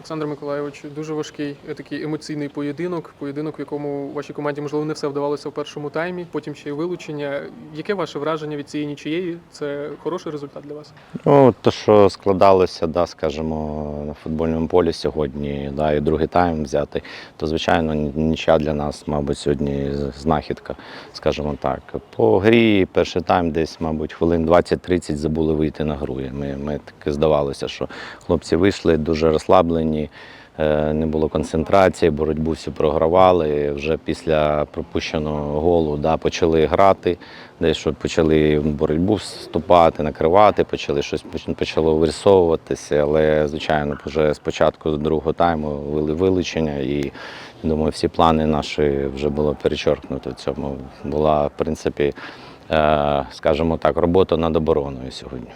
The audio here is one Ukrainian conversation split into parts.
Олександр Миколайович, дуже важкий е, такий емоційний поєдинок. Поєдинок, в якому вашій команді можливо не все вдавалося в першому таймі, потім ще й вилучення. Яке ваше враження від цієї нічиєї? Це хороший результат для вас? Ну, то, що складалося, да, скажімо, на футбольному полі сьогодні, да, і другий тайм взяти, то звичайно ні- нічия для нас, мабуть, сьогодні знахідка, скажімо так. По грі перший тайм десь, мабуть, хвилин 20-30 забули вийти на гру. Ми, ми таки здавалося, що хлопці вийшли дуже розслаблені. Е, Не було концентрації, боротьбу всю програвали. Вже після пропущеного голу да, почали грати, десь почали в боротьбу вступати, накривати, почали щось почало вирисовуватися. Але, звичайно, вже спочатку другого тайму вели вилучення і думаю, всі плани наші вже було перечеркнуто. В цьому була, в принципі, е, скажімо так, робота над обороною сьогодні.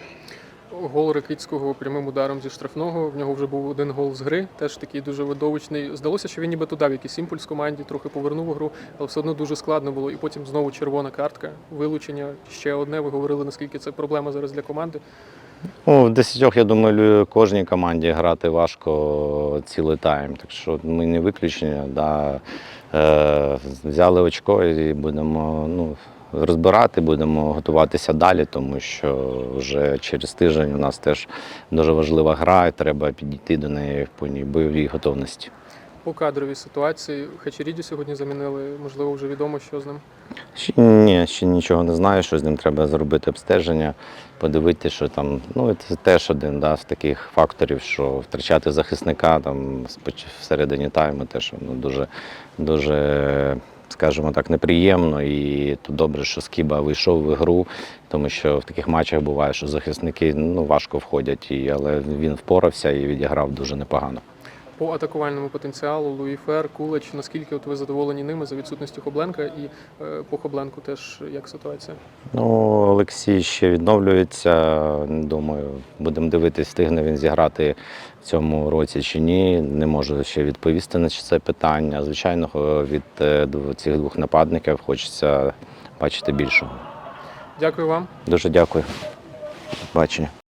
Гол Ракицького прямим ударом зі штрафного. В нього вже був один гол з гри, теж такий дуже видовищний. Здалося, що він ніби дав якийсь імпульс команді, трохи повернув гру, але все одно дуже складно було. І потім знову червона картка, вилучення. Ще одне. Ви говорили, наскільки це проблема зараз для команди. Ну, в десятьох, я думаю, кожній команді грати важко цілий тайм. Так що ми не виключення. Да. Е, взяли очко і будемо ну, розбирати, будемо готуватися далі, тому що вже через тиждень у нас теж дуже важлива гра, і треба підійти до неї в повній бойовій готовності. По кадровій ситуації Хачеріді сьогодні замінили. Можливо, вже відомо, що з ним. Ще, ні, ще нічого не знаю, що з ним треба зробити обстеження, подивитися, що там. Ну, це теж один да, з таких факторів, що втрачати захисника там всередині тайму теж ну, дуже, дуже, скажімо так, неприємно. І то добре, що Скіба вийшов в ігру, тому що в таких матчах буває, що захисники ну, важко входять, і, але він впорався і відіграв дуже непогано. По атакувальному потенціалу Луї Фер, Кулич, наскільки от ви задоволені ними за відсутністю Хобленка і е, по Хобленку теж як ситуація? Ну, Олексій ще відновлюється. Думаю, будемо дивитися, встигне він зіграти в цьому році чи ні. Не можу ще відповісти на це питання. Звичайно, від е, цих двох нападників хочеться бачити більшого. Дякую вам. Дуже дякую. Бачення.